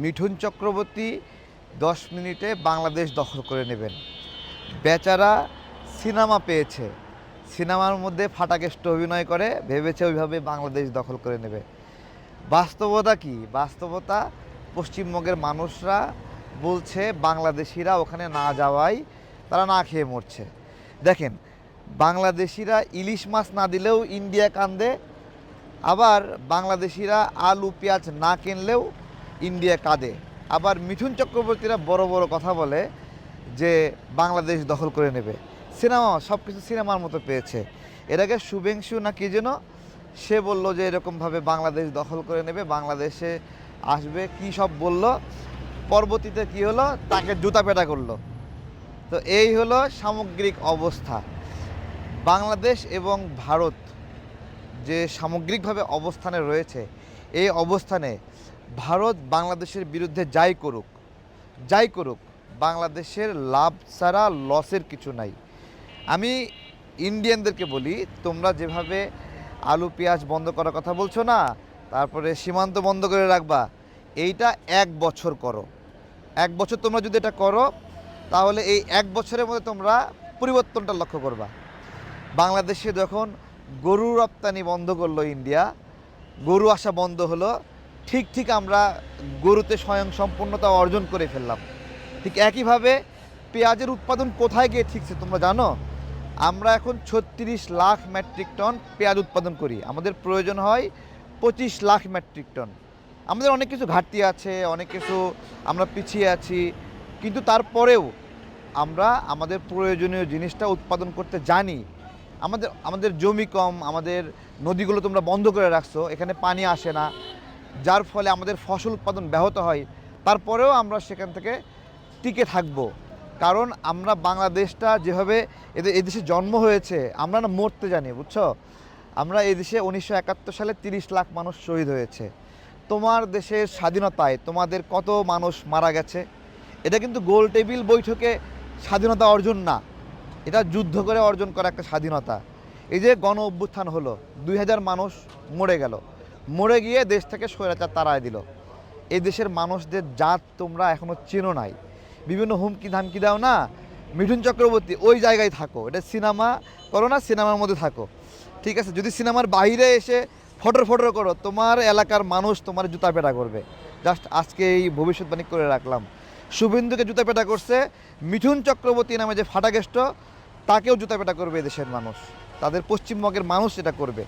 মিঠুন চক্রবর্তী দশ মিনিটে বাংলাদেশ দখল করে নেবেন। বেচারা সিনেমা পেয়েছে। সিনেমার মধ্যে ফাটাকেষ্ট অভিনয় করে, ভেবেছে ওইভাবে বাংলাদেশ দখল করে নেবে। বাস্তবতা কি? বাস্তবতা, পশ্চিমবঙ্গের মানুষরা বলছে বাংলাদেশিরা ওখানে না যাওয়াই তারা না খেয়ে মরছে। দেখেন, বাংলাদেশিরা ইলিশ মাছ না দিলেও ইন্ডিয়া কান্দে, আবার বাংলাদেশিরা আলু, পেঁয়াজ না কিনলেও ইন্ডিয়া কাঁদে। আবার মিঠুন চক্রবর্তীরা বড় বড় কথা বলে যে বাংলাদেশ দখল করে নেবে। সিনেমা সব কিছু সিনেমার মতো পেয়েছে। এর আগে শুভেংশু না কি যেন, সে বলল যে এরকমভাবে বাংলাদেশ দখল করে নেবে, বাংলাদেশে আসবে, কি সব বলল, পরবর্তীতে কি হলো, তাকে জুতা পেটা করল। তো এই হলো সামগ্রিক অবস্থা। বাংলাদেশ এবং ভারত যে সামগ্রিকভাবে অবস্থানে রয়েছে, এই অবস্থানে ভারত বাংলাদেশের বিরুদ্ধে যাই করুক যাই করুক, বাংলাদেশের লাভ ছাড়া লসের কিছু নাই। আমি ইন্ডিয়ানদেরকে বলি, তোমরা যেভাবে আলু, পেঁয়াজ বন্ধ করার কথা বলছো না, তারপরে সীমান্ত বন্ধ করে রাখবা, এইটা এক বছর করো। এক বছর তোমরা যদি এটা করো, তাহলে এই এক বছরের মধ্যে তোমরা পরিবর্তনটা লক্ষ্য করবা। বাংলাদেশে যখন গরু রপ্তানি বন্ধ করল ইন্ডিয়া গরু আসা বন্ধ হলো ঠিক ঠিক আমরা গরুতে স্বয়ং সম্পূর্ণতা অর্জন করে ফেললাম। ঠিক একইভাবে পেঁয়াজের উৎপাদন কোথায় গিয়ে ঠিকছে তোমরা জানো? আমরা এখন ছত্রিশ লাখ মেট্রিক টন পেঁয়াজ উৎপাদন করি। আমাদের প্রয়োজন হয় পঁচিশ লাখ মেট্রিক টন। আমাদের অনেক কিছু ঘাটতি আছে, অনেক কিছু আমরা পিছিয়ে আছি। কিন্তু তারপরেও আমরা আমাদের প্রয়োজনীয় জিনিসটা উৎপাদন করতে জানি। আমাদের আমাদের জমি কম, আমাদের নদীগুলো তোমরা বন্ধ করে রাখছো, এখানে পানি আসে না। যার ফলে আমাদের ফসল উৎপাদন ব্যাহত হয়, তারপরেও আমরা সেখান থেকে টিকে থাকব। কারণ আমরা বাংলাদেশটা যেভাবে এদের এদেশে জন্ম হয়েছে, আমরা না মরতে জানি, বুঝছ? আমরা এদেশে উনিশশো একাত্তর সালে তিরিশ লাখ মানুষ শহীদ হয়েছে। তোমার দেশের স্বাধীনতায় তোমাদের কত মানুষ মারা গেছে? এটা কিন্তু গোল টেবিল বৈঠকে স্বাধীনতা অর্জন না, এটা যুদ্ধ করে অর্জন করা একটা স্বাধীনতা। এই যে গণ অভ্যুত্থান হলো, দুই হাজার মানুষ মরে গেল। মরে গিয়ে দেশ থেকে স্বৈরাচার তাড়ায় দিল। এই দেশের মানুষদের জাত তোমরা এখনও চেনো নাই। বিভিন্ন হুমকি ধামকি দাও না। মিঠুন চক্রবর্তী, ওই জায়গায় থাকো। এটা সিনেমা, করো না, সিনেমার মধ্যে থাকো। ঠিক আছে, যদি সিনেমার বাইরে এসে ফটোর ফটোর করো, তোমার এলাকার মানুষ তোমার জুতা পেটা করবে। জাস্ট আজকে এই ভবিষ্যৎবাণী করে রাখলাম। শুভেন্দুকে জুতা পেটা করছে মিঠুন চক্রবর্তী নামে যে ফাটাগেষ্ট তাকেও জুতা পেটা করবে এদেশের মানুষ। তাদের পশ্চিমবঙ্গের মানুষ এটা করবে।